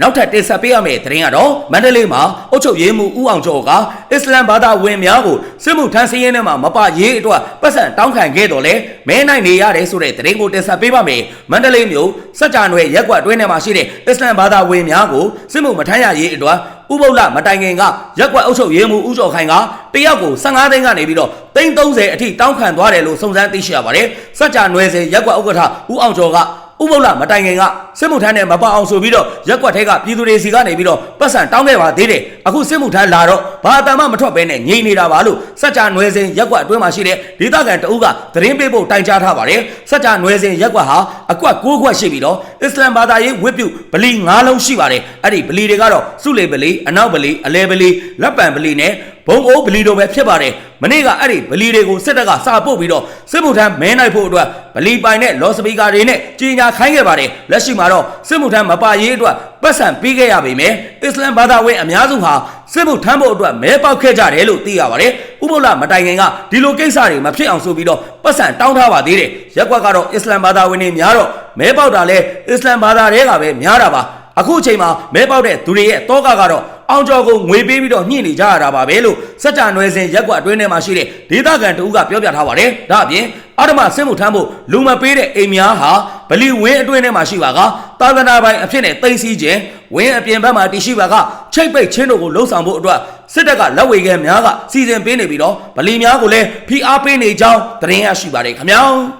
နောက်ထပ်တင်ဆက်ပေးရမယ့်သတင်းကတော့မန္တလေးမှာအုတ်ချုပ်ရေးမှုဦးအောင်ကျော်ကအစ္စလမ်ဘာသာဝင်များကိုစစ်မှုထမ်းစည်းရင်းထဲမှာမပရေးအတွက်ပတ်စံတောင်းခံခဲ့တော်လဲမဲနိုင်နေရတယ်ဆိုတဲ့သတင်းကိုတင်ဆက်ပေးပါမယ်မန္တလေးမြို့စကြနွယ်ရက်ကွက်အတွင်းထဲမှာရှိတဲ့အစ္စလမ်ဘာသာဝင်များကိုစစ်မှုမထမ်းရရေးအတွက်ဥပုပ်လမတိုင်ခင်ကရက်ကွက်အုပ်ချုပ်ရေးမှုဦးကျော်ခိုင်ကတယောက်ကို15သိန်းကနေပြီးတော့သိန်း30အထိတောင်းခံသွားတယ်လို့စုံစမ်းသိရှိရပါတယ်စကြနွယ်စေရက်ကွက်ဥက္ကဋ္ဌဦးအောင်ကျော်က ဥပုပ်လမတိုင်ခင်ကစစ်မှုထမ်းနဲ့မပအောင်ဆိုပြီးတော့ရက်ကွက်ထဲကပြည်သူတွေစီကနေပြီးတော့ပတ်စံတောင်းခဲ့ပါသေးတယ်အခုစစ်မှုထမ်းလာတော့ဘာအတမ်းမှမထွက်ဘဲနဲ့ငြိမ်နေတာပါလို့စัจ जा နွယ်စင်ရက်ကွက်အတွင်းမှာရှိတဲ့ဒေသခံတအုပ်ကသတင်းပေးဖို့တိုင်ကြားထားပါတယ်စัจ जा နွယ်စင်ရက်ကွက်ဟာအကွက်၉ကွက်ရှိပြီးတော့အစ္စလမ်ဘာသာရေးဝတ်ပြုဗလီ၅လုံးရှိပါတယ်အဲ့ဒီဗလီတွေကတော့စုလေဗလီအနောက်ဗလီအလဲဗလီလက်ပံဗလီနဲ့ ဘုံအိုးဗလီတို့ပဲဖြစ်ပါတယ်မနေ့ကအဲ့ဒီဗလီတွေကိုစစ်တပ်ကစာပို့ပြီးတော့စစ်မှုထမ်းမဲနိုင်ဖို့အတွက်ဗလီပိုင်နဲ့လော်စပီကာတွေနဲ့ကြီးညာခိုင်းခဲ့ပါတယ်လက်ရှိမှာတော့စစ်မှုထမ်းမပါရေးအတွက်ပတ်စံပေးခဲ့ရပေမယ့်အစ္စလမ်ဘာသာဝင်အများစုဟာစစ်မှုထမ်းဖို့အတွက်မဲပေါက်ခဲ့ကြတယ်လို့သိရပါတယ်ဥပုပ်လမတိုင်ခင်ကဒီလိုကိစ္စတွေမဖြစ်အောင်ဆိုပြီးတော့ပတ်စံတောင်းထားပါသေးတယ်ရက်ကွက်ကတော့အစ္စလမ်ဘာသာဝင်တွေများတော့မဲပေါက်တာလဲအစ္စလမ်ဘာသာတွေကပဲများတာပါအခုအချိန်မှာမဲပေါက်တဲ့သူတွေရဲ့တောကကတော့ အောင်ကျော်ကိုငွေပေးပြီးတော့ညှိနေကြရတာပါပဲလို့စัจ जा နွယ်စင်ရက်ကွက်အတွင်းထဲမှာရှိတဲ့ဒေသခံတဦးကပြောပြထားပါတယ်။ဒါအပြင်အာဓမစစ်မှုထမ်းဖို့လူမပေးတဲ့အိမ်များဟာဗလီဝင်းအတွင်းထဲမှာရှိပါကသာသနာပိုင်အဖြစ်နဲ့တိတ်စီခြင်းဝင်းအပြင်ဘက်မှာတည်ရှိပါကချိတ်ပိတ်ချင်းတို့ကိုလှုံ့ဆော်ဖို့အတွက်စစ်တပ်ကလက်ဝေခဲများကစီစဉ်ပေးနေပြီးတော့ဗလီများကိုလည်းဖိအားပေးနေကြောင်းသတင်းရရှိပါတယ်ခင်ဗျာ။